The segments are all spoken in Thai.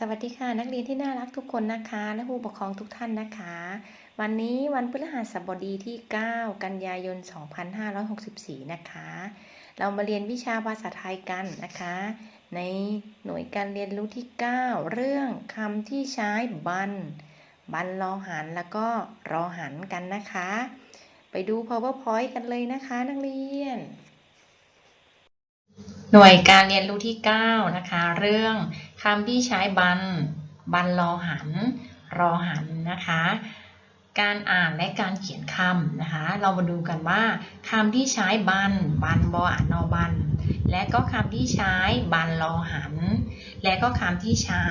สวัสดีค่ะนักเรียนที่น่ารักทุกคนนะคะและผู้ปกครองทุกท่านนะคะ วันนี้วันพฤหัสบดีที่ 9 กันยายน 2564 นะคะ เรามาเรียนวิชาภาษาไทยกันนะคะ ในหน่วยการเรียนรู้ที่ 9 เรื่องคำที่ใช้บัน บันรอหันแล้วก็รอหันกันนะคะ ไปดู powerpoint กันเลยนะคะนักเรียน หน่วยการเรียนรู้ที่ 9 นะคะ เรื่อง คำที่ใช้บัน บันรอหัน รอหันนะคะ การอ่านและการเขียนคำนะคะ เรามาดูกันว่าคำที่ใช้บัน บันบออ่านนอบัน และก็คำที่ใช้บันรอหัน และก็คำที่ใช้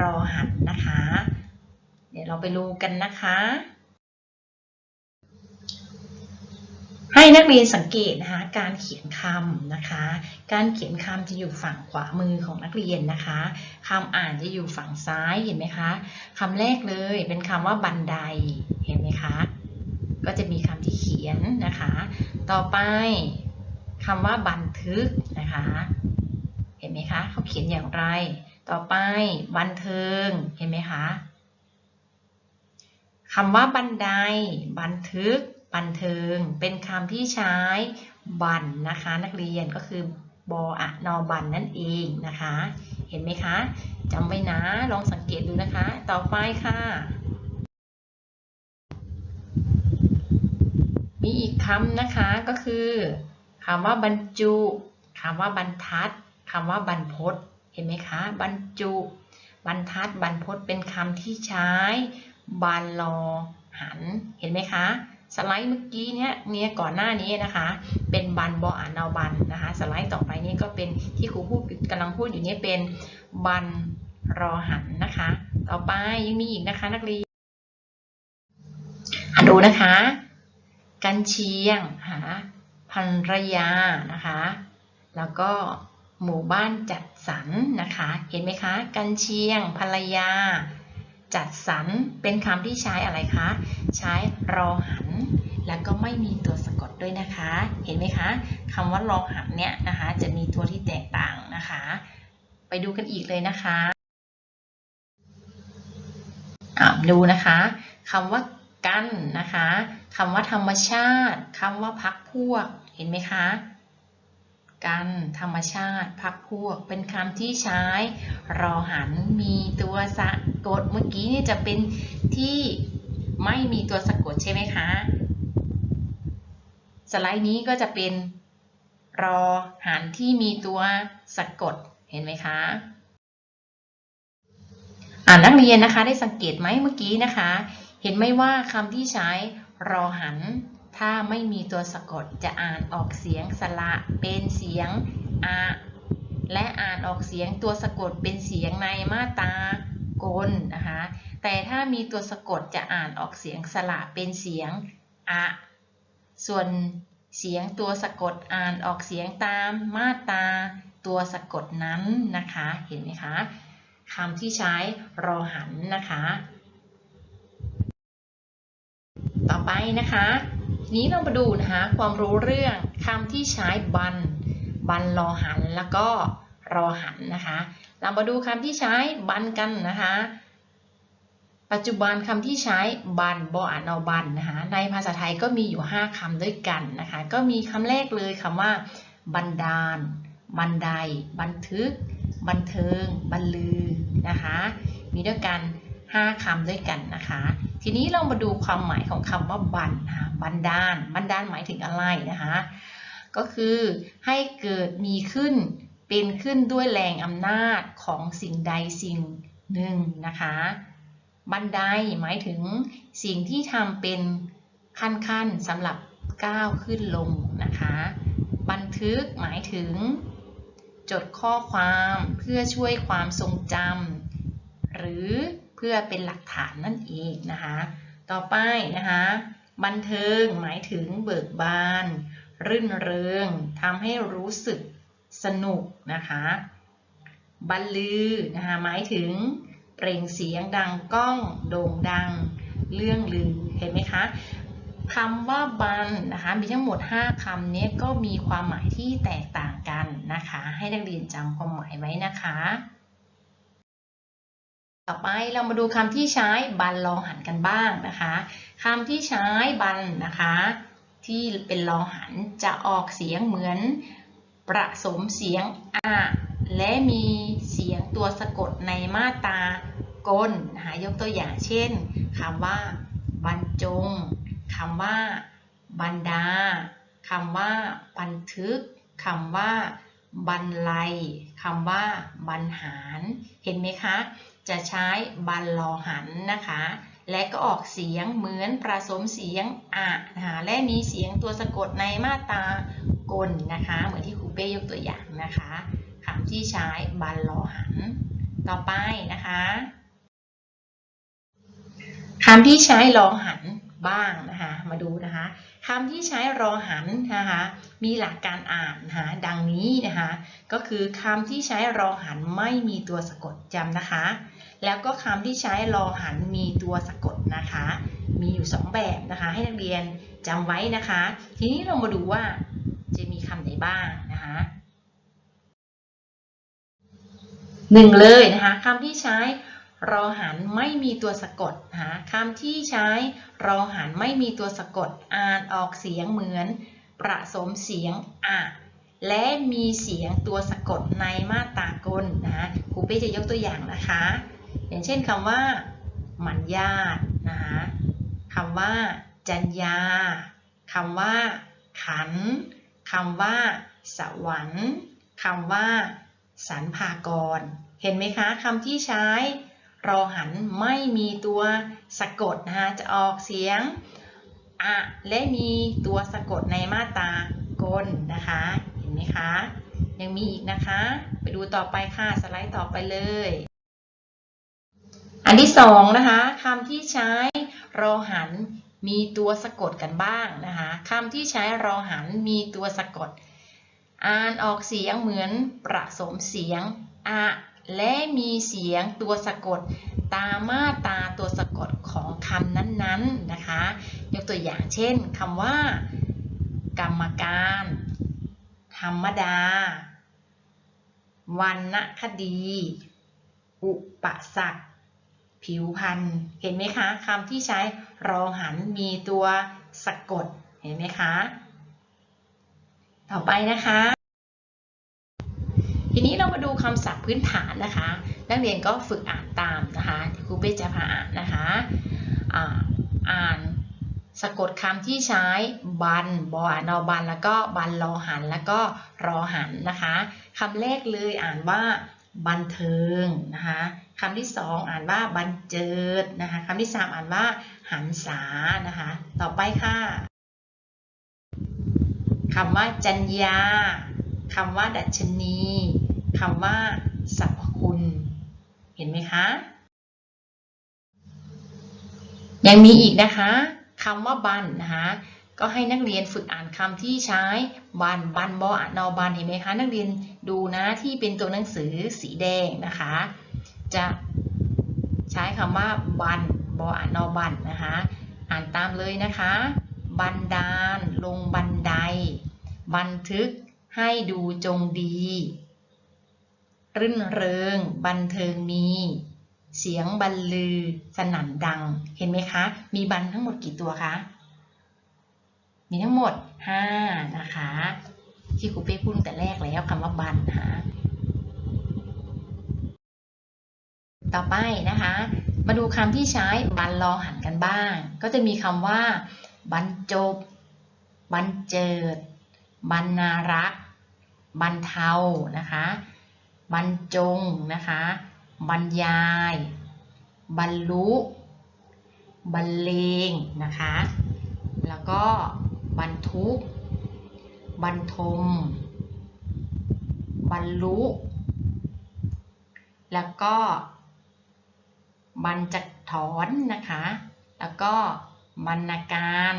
รอหันนะคะ เดี๋ยวเราไปดูกันนะคะ ให้นักเรียนสังเกตนะคะการเขียนคำนะคะ การเขียนคำจะอยู่ฝั่งขวามือของนักเรียนนะคะคำอ่านจะอยู่ฝั่งซ้ายเห็นไหมคะคำแรกเลยเป็นคำว่าบันไดเห็นไหมคะก็จะมีคำที่เขียนนะคะ ต่อไปคำว่าบันทึกนะคะ เห็นไหมคะเขาเขียนอย่างไร ต่อไปบันเทิงเห็นไหมคะคำว่าบันไดบันทึก บันเทิง เป็นคำที่ใช้บันนะคะ นักเรียนก็คือบออะนอบันนั่นเองนะคะ เห็นไหมคะจำไว้นะลองสังเกตดูนะคะ ต่อไปค่ะ มีอีกคำนะคะก็คือคำว่าบรรจุคำว่าบรรทัดคำว่าบรรพตเห็นไหมคะ บรรจุ บรรทัดบรรพตเป็นคำที่ใช้บันรอหัน เห็นไหมคะ สไลด์เมื่อกี้เนี้ยเนี่ยก่อนหน้านี้นะคะ เป็นบันบออ่านเอาบันนะคะ สไลด์ต่อไปนี้ก็เป็นที่ครูพูดกำลังพูดอยู่นี้เป็นบันรอหันนะคะ ต่อไปยังมีอีกนะคะนักเรียนดูนะคะ กันเชียงหาภรรยานะคะ แล้วก็หมู่บ้านจัดสรรนะคะ เห็นไหมคะ กันเชียงภรรยา จัดสรรเป็นคำที่ใช้อะไรคะ ใช้รอหัน ไม่มีตัวสะกดด้วยนะคะ เห็นไหมคะคำว่ารอหันเนี่ยนะคะ จะมีตัวที่แตกต่างนะคะ ไปดูกันอีกเลยนะคะดูนะคะคำว่ากันนะคะคำว่าธรรมชาติคำว่าพักพวก เห็นไหมคะกันธรรมชาติพักพวก เป็นคำที่ใช้ รอหันมีตัวสะกดเมื่อกี้นี่จะเป็นที่ไม่มีตัวสะกดใช่ไหมคะ สไลด์นี้ก็จะเป็นรอหันที่มีตัวสะกดเห็นไหมคะอ่านนักเรียนนะคะได้สังเกตไหมเมื่อกี้นะคะ เห็นไหมว่าคำที่ใช้รอหัน ถ้าไม่มีตัวสะกดจะอ่านออกเสียงสระเป็นเสียงอะและอ่านออกเสียงตัวสะกดเป็นเสียงในมาตากลนะคะ แต่ถ้ามีตัวสะกดจะอ่านออกเสียงสระเป็นเสียงอะ ส่วนเสียงตัวสะกดอ่านออกเสียงตามมาตราตัวสะกดนั้นนะคะ เห็นไหมคะคำที่ใช้รอหันนะคะ ต่อไปนะคะ นี้เรามาดูนะคะ ความรู้เรื่องคำที่ใช้บัน บันรอหันแล้วก็รอหันนะคะ เรามาดูคำที่ใช้บันกันนะคะ ปัจจุบันคำที่ใช้บันบออ่านเอาบันนะคะในภาษาไทยก็มีอยู่ 5คำด้วยกันนะคะก็มีคำแรกเลยคำว่า บันดาล บันได บันทึก บันเทิง บันลือนะคะมีด้วยกัน 5คำด้วยกันนะคะ ทีนี้เรามาดูความหมายของคำว่าบันนะคะบันดาล บันดาลหมายถึงอะไรนะคะก็คือให้เกิดมีขึ้นเป็นขึ้นด้วยแรงอำนาจของสิ่งใดสิ่งหนึ่งนะคะ บันไดหมายถึงสิ่งที่ทำเป็นขั้นๆสำหรับก้าวขึ้นลงนะคะ บันทึกหมายถึง จดข้อความเพื่อช่วยความทรงจำหรือเพื่อเป็นหลักฐานนั่นเองนะคะ ต่อไปนะคะ บันเทิงหมายถึงเบิกบาน รื่นเริงทำให้รู้สึกสนุกนะคะบันลือนะคะหมายถึง เปล่งเสียงดังก้องโด่งดัง เรื่องลือ เห็นไหมคะคำว่าบันนะคะมีทั้งหมด 5คำนี้ก็มีความหมายที่แตกต่างกันนะคะ ให้นักเรียนจำความหมายไว้นะคะ ต่อไปเรามาดูคำที่ใช้บันรองหันกันบ้างนะคะคำที่ใช้บันนะคะ ที่เป็นรองหันจะออกเสียงเหมือน ประสมเสียงอะ และมีเสียงตัวสะกดในมาตรากลนะคะยกตัวอย่างเช่นคำว่า บรรจงคำว่า บรรดาคำว่า บันทึกคำว่า บรรลัยคำว่า บรรหาร เห็นไหมคะ จะใช้บันรอหันนะคะ และก็ออกเสียงเหมือนประสมเสียงอะนะคะและมีเสียงตัวสะกดในมาตรากลนะคะ เหมือนที่ครูเป้ยกตัวอย่างนะคะ ที่ใช้บันรอหัน ต่อไปนะคะคำที่ใช้รอหันบ้างนะคะมาดูนะคะคำที่ใช้รอหันนะคะมีหลักการอ่านนะคะดังนี้นะคะก็คือคำที่ใช้รอหันไม่มีตัวสะกดจำนะคะ แล้วก็คำที่ใช้รอหันมีตัวสะกดนะคะ มีอยู่ 2 แบบนะคะ ให้นักเรียนจำไว้นะคะ ทีนี้เรามาดูว่าจะมีคำไหนบ้างนะคะ หนึ่งเลยนะคะคำที่ใช้รอหันไม่มีตัวสะกดนะคะคำที่ใช้รอหันไม่มีตัวสะกด อ่านออกเสียงเหมือน ประสมเสียงอะและมีเสียงตัวสะกดในมาตรากลนะคะครูเป้จะยกตัวอย่างนะคะ อย่างเช่นคำว่ามันญาตินะคะคำว่า จัญญาคำว่า ขันคำว่า สวรรค์คำว่า สรรพากร เห็นไหมคะคำที่ใช้รอหันไม่มีตัวสะกดนะคะจะออกเสียงอะและมีตัวสะกดในมาตรากลนะคะ เห็นไหมคะ ยังมีอีกนะคะ ไปดูต่อไปค่ะสไลด์ต่อไปเลย อันที่สองนะคะคำที่ใช้รอหันมีตัวสะกดกันบ้างนะคะคำที่ใช้รอหันมีตัวสะกด อ่านออกเสียงเหมือนประสมเสียงอะและมีเสียงตัวสะกด ตามมาตาตัวสะกดของคำนั้นๆนะคะ ยกตัวอย่างเช่นคำว่า กรรมการ ธรรมดาวรรณคดี อุปสรรคผิวพันธ์เห็นไหมคะคำที่ใช้รองหันมีตัวสะกด เห็นไหมคะ ต่อไปนะคะ ทีนี้เรามาดูคำศัพท์พื้นฐานนะคะ นักเรียนก็ฝึกอ่านตามนะคะที่ครูเป้จะพาอ่านนะคะอ่าอ่านสะกดคำที่ใช้บันบออ่านอบันแล้วก็บันรอหันแล้วก็รอหันนะคะคำแรกเลยอ่านว่าบันเทิงนะคะคำที่สองอ่านว่าบันเจิดนะคะคำที่สามอ่านว่าหันษานะคะ ต่อไปค่ะ คำว่าจัญญาคำว่าดัชนีคำว่าสรรพคุณ เห็นไหมคะ ยังมีอีกนะคะคำว่าบันนะคะก็ให้นักเรียนฝึกอ่านคำที่ใช้บันบันบออ่านนอบันเห็นไหมคะ นักเรียนดูนะที่เป็นตัวหนังสือสีแดงนะคะ จะใช้คำว่าบันบออ่านนอบันนะคะ อ่านตามเลยนะคะ บันดาล ลงบันได บันทึกให้ดูจงดี รื่นเริง บันเทิงมี เสียงบรรลือ สนั่นดัง เห็นไหมคะ มีบันทั้งหมดกี่ตัวคะ มีทั้งหมด 5 นะคะ ที่ครูเป้พูดตั้งแต่แรกแล้วคำว่าบันนะคะต่อไปนะคะ มาดูคำที่ใช้บันรอหันกันบ้าง ก็จะมีคำว่า บรรจบ บรรเจิด บรรณารักษ์บรรเทา นะคะ บรรจง นะคะ บรรยาย บรรลุ บรรเลง นะคะ แล้วก็บรรทุก บรรทม บรรลุ แล้วก็บรรจักถอนนะคะ แล้วก็ บรรณาการ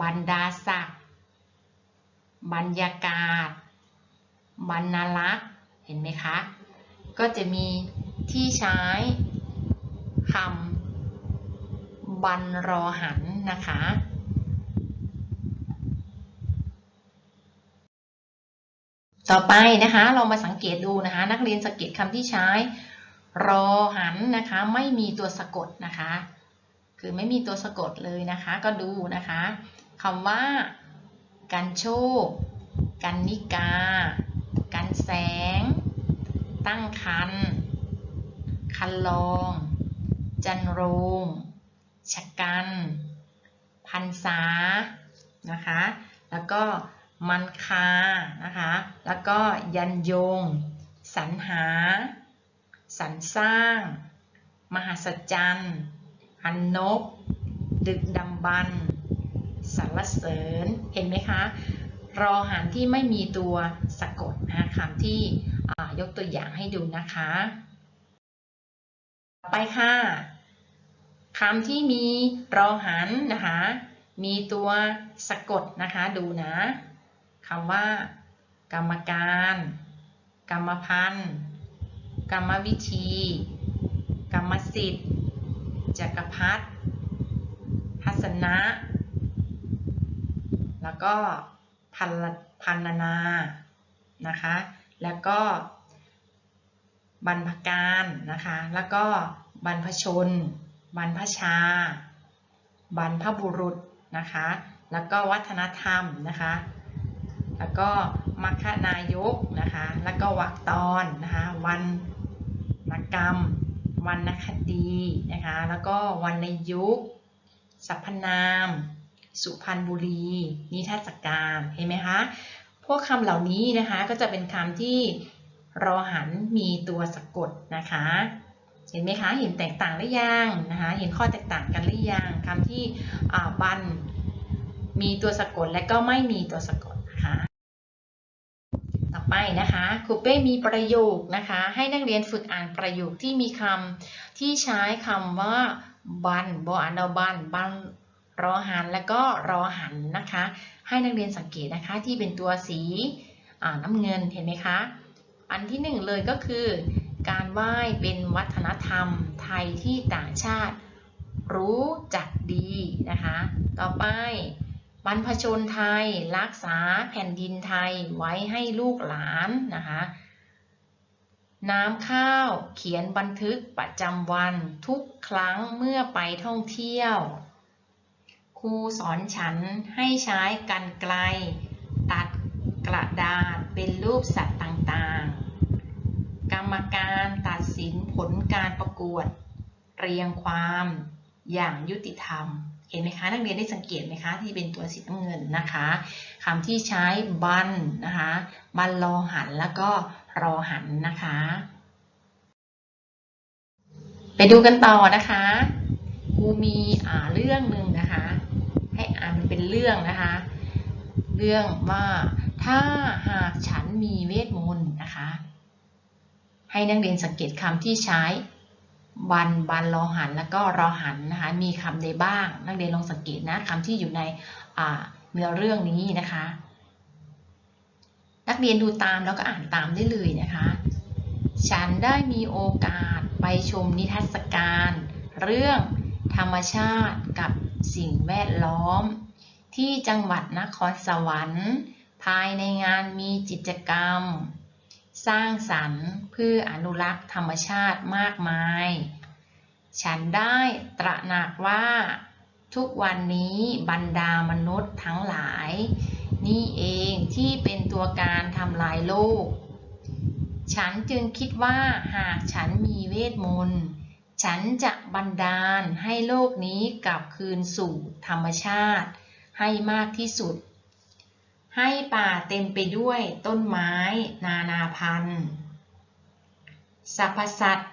บรรดาศักดิ์บรรยากาศ บรรณารักษ์ เห็นไหมคะ ก็จะมีที่ใช้คำบรรรอหันนะคะต่อไปนะคะเรามาสังเกตดูนะคะ นักเรียนสังเกตคำที่ใช้ รอหันนะคะ ไม่มีตัวสะกดนะคะ คือไม่มีตัวสะกดเลยนะคะ ก็ดูนะคะคำว่า กันโชค กันนิกา กันแสง ตั้งคัน คันลอง จันโรงชะกัน พันษา นะคะ แล้วก็มันคา นะคะ แล้วก็ยันยง สรรหา สรรสร้าง มหัศจรรย์ อันนบ ดึกดำบรรพ์สรรเสริญ เห็นไหมคะ รอหารที่ไม่มีตัวสะกดนะคะคำที่ยกตัวอย่างให้ดูนะคะ ไปค่ะคำที่มีรอหันนะคะ มีตัวสะกดนะคะดูนะคำว่า กรรมการ กรรมพันธ์กรรมวิธี กรรมสิทธิ์ จักรพรรดิทัศนะ แล้วก็พันพันนา นะคะ แล้วก็บรรพการนะคะ แล้วก็บรรพชน บรรพชา บรรพบุรุษนะคะ แล้วก็วัฒนธรรมนะคะ แล้วก็มัคคนายกนะคะ แล้วก็วรรคตอนนะคะ วันนกรรม วรรณคดีนะคะแล้วก็วรรณยุกสรรพนาม สุพรรณบุรี นิทรรศการเห็นไหมคะพวกคำเหล่านี้นะคะก็จะเป็นคำที่รอหันมีตัวสะกดนะคะเห็นไหมคะ เห็นแตกต่างหรือยังนะคะ เห็นข้อแตกต่างกันหรือยังคำที่บันมีตัวสะกดและก็ไม่มีตัวสะกดนะคะ ไปนะคะครูเป้มีประโยคนะคะ ให้นักเรียนฝึกอ่านประโยคที่มีคำที่ใช้คำว่าบันบออันดาบันบันรอหันแล้วก็รอหันนะคะ ให้นักเรียนสังเกตนะคะที่เป็นตัวสีน้ำเงินเห็นไหมคะ อันที่หนึ่งเลยก็คือ การไหว้เป็นวัฒนธรรมไทยที่ต่างชาติรู้จักดีนะคะ ต่อไป บรรพชนไทยรักษาแผ่นดินไทยไว้ให้ลูกหลานนะคะน้ำข้าวเขียนบันทึกประจำวันทุกครั้งเมื่อไปท่องเที่ยว ครูสอนฉันให้ใช้กันไกล ตัดกระดาษเป็นรูปสัตว์ต่างๆ กรรมการตัดสินผลการประกวด เรียงความอย่างยุติธรรม เห็นไหมคะ นักเรียนได้สังเกตไหมคะ ที่เป็นตัวสีน้ำเงินนะคะคำที่ใช้บันนะคะบันรอหันแล้วก็รอหันนะคะ ไปดูกันต่อนะคะครูมีอ่าเรื่องหนึ่งนะคะ ให้อ่านเป็นเรื่องนะคะ เรื่องว่าถ้าหากฉันมีเวทมนต์นะคะ ให้นักเรียนสังเกตคำที่ใช้ บันบันรอหันแล้วก็รอหันนะคะ มีคำใดบ้าง นักเรียนลองสังเกตนะคำที่อยู่ในเนื้อเรื่องนี้นะคะ นักเรียนดูตามแล้วก็อ่านตามได้เลยนะคะ ฉันได้มีโอกาสไปชมนิทรรศการ เรื่องธรรมชาติกับสิ่งแวดล้อม ที่จังหวัดนครสวรรค์ ภายในงานมีกิจกรรม สร้างสรรค์เพื่ออนุรักษ์ธรรมชาติมากมาย ฉันได้ตระหนักว่า ทุกวันนี้บรรดามนุษย์ทั้งหลาย นี่เองที่เป็นตัวการทำลายโลก ฉันจึงคิดว่าหากฉันมีเวทมนต์ฉันจะบันดาลให้โลกนี้กลับคืนสู่ธรรมชาติให้มากที่สุด ให้ป่าเต็มไปด้วยต้นไม้นานาพันธุ์สรรพสัตว์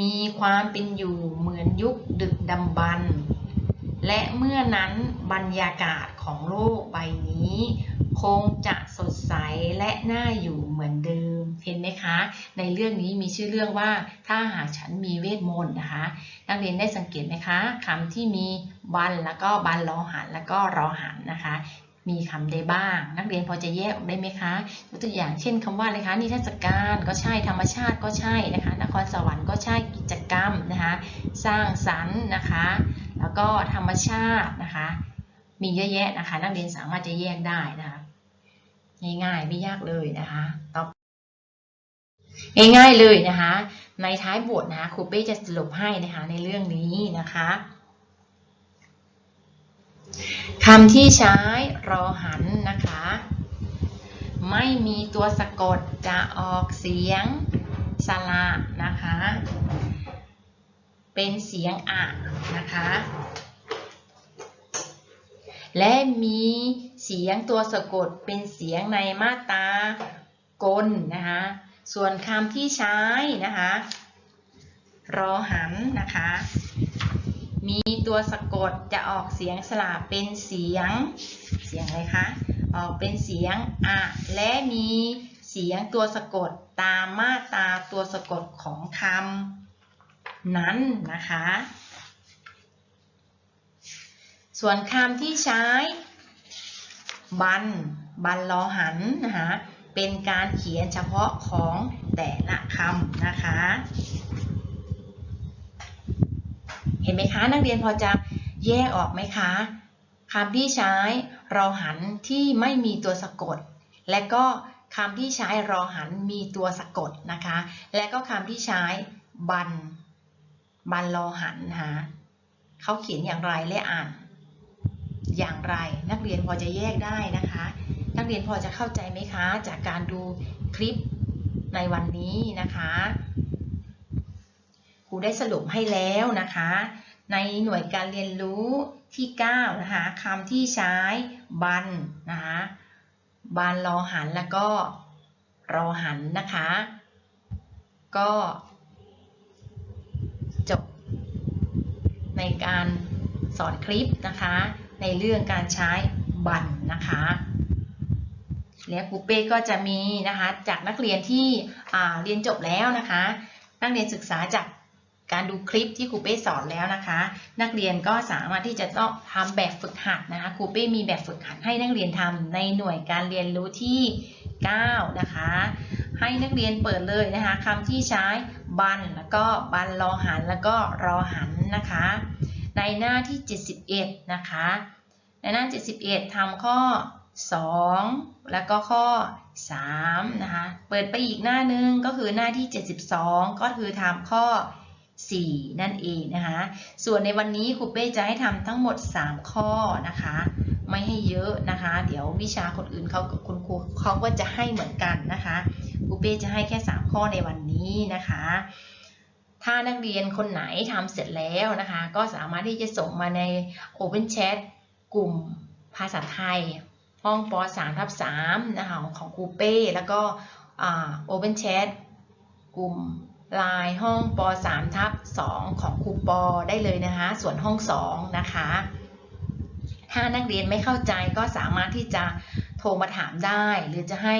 มีความเป็นอยู่เหมือนยุคดึกดำบรรพ์และเมื่อนั้นบรรยากาศของโลกใบนี้ คงจะสดใสและน่าอยู่เหมือนเดิม เห็นไหมคะ ในเรื่องนี้มีชื่อเรื่องว่าถ้าหากฉันมีเวทมนต์นะคะ นักเรียนได้สังเกตไหมคะคำที่มีบันแล้วก็บันรอหันแล้วก็รอหันนะคะ มีคำใดบ้าง นักเรียนพอจะแยกออกได้ไหมคะยกตัวอย่างเช่นคำว่าอะไรคะนิทรรศการก็ใช่ธรรมชาติก็ใช่นะคะนครสวรรค์ก็ใช่กิจกรรมนะคะสร้างสรรค์นะคะ แล้วก็ธรรมชาตินะคะ มีเยอะแยะนะคะ นักเรียนสามารถจะแยกได้นะคะง่ายๆไม่ยากเลยนะคะต่อง่ายๆเลยนะคะ ในท้ายบทนะคะครูเป้จะสรุปให้นะคะในเรื่องนี้นะคะ คำที่ใช้รอหันนะคะ ไม่มีตัวสะกดจะออกเสียงสระนะคะ เป็นเสียงอะนะคะ และมีเสียงตัวสะกดเป็นเสียงในมาตรากลนะคะ ส่วนคำที่ใช้นะคะ รอหันนะคะ มีตัวสะกดจะออกเสียงสระเป็นเสียง เสียงอะไรคะ ออกเป็นเสียงอะและมีเสียงตัวสะกดตามมาตราตัวสะกดของคำนั้นนะคะ ส่วนคำที่ใช้ บัน บันลอหันนะคะเป็นการเขียนเฉพาะของแต่ละคำนะคะ ห็นไหมคะนักเรียนพอจะแยกออกไหมคะคำที่ใช้รอหันที่ไม่มีตัวสะกด และก็คำที่ใช้รอหันมีตัวสะกดนะคะ และก็คำที่ใช้บัน บันรอหันนะคะเขาเขียนอย่างไรและอ่าน อย่างไรนักเรียนพอจะแยกได้นะคะ นักเรียนพอจะเข้าใจไหมคะ จากการดูคลิปในวันนี้นะคะ ครูได้สรุปให้แล้วนะคะ ในหน่วยการเรียนรู้ที่ 9 นะคะคำที่ใช้บันนะคะบันรอหันแล้วก็รอหันนะคะ ก็จบในการสอนคลิปนะคะ ในเรื่องการใช้บันนะคะและครูเป้ก็จะมีนะคะจากนักเรียนที่เรียนจบแล้วนะคะ นักเรียนศึกษาจาก การดูคลิปที่ครูเป้สอนแล้วนะคะ นักเรียนก็สามารถที่จะต้องทำแบบฝึกหัดนะคะครูเป้มีแบบฝึกหัดให้นักเรียนทำในหน่วยการเรียนรู้ที่ 9 นะคะ ให้นักเรียนเปิดเลยนะคะคำที่ใช้บันแล้วก็บันรอหันแล้วก็รอหันนะคะ ในหน้าที่ 71 นะคะ ในหน้า 71ทำข้อ 2 แล้วก็ข้อ 3 นะคะ เปิดไปอีกหน้านึงก็คือหน้าที่ 72 ก็คือทำข้อ 4 นั่นเองนะคะ ส่วนในวันนี้ครูเป้จะให้ทำทั้งหมด 3 ข้อนะคะ ไม่ให้เยอะนะคะ เดี๋ยววิชาคนอื่นเขากับคุณครูเขาก็จะให้เหมือนกันนะคะครูเป้จะให้แค่ 3 ข้อในวันนี้นะคะ ถ้านักเรียนคนไหนทำเสร็จแล้วนะคะ ก็สามารถที่จะส่งมาใน Open Chat กลุ่มภาษาไทย ห้องป .3 ทับ3นะคะของครูเป้ แล้วก็ Open Chat กลุ่ม ลน์ห้องป .3 ทับ2ของครูปอได้เลยนะคะ ส่วนห้อง 2 นะคะ ถ้านักเรียนไม่เข้าใจก็สามารถที่จะโทรมาถามได้ หรือจะให้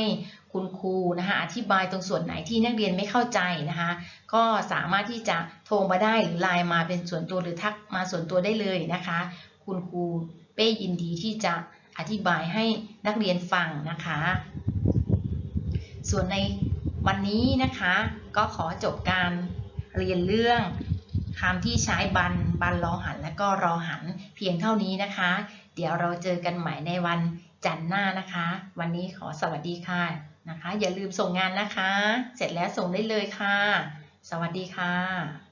คุณครูนะคะอธิบายตรงส่วนไหนที่นักเรียนไม่เข้าใจนะคะ ก็สามารถที่จะโทรมาได้หรือไลน์มาเป็นส่วนตัวหรือทักมาส่วนตัวได้เลยนะคะ คุณครูเป้ยินดีที่จะอธิบายให้นักเรียนฟังนะคะ ส่วนใน วันนี้นะคะก็ขอจบการเรียนเรื่องคำที่ใช้บัน บันรอหัน และก็รอหันเพียงเท่านี้นะคะ เดี๋ยวเราเจอกันใหม่ในวันจันทร์หน้านะคะ วันนี้ขอสวัสดีค่ะนะคะ อย่าลืมส่งงานนะคะ เสร็จแล้วส่งได้เลยค่ะ สวัสดีค่ะ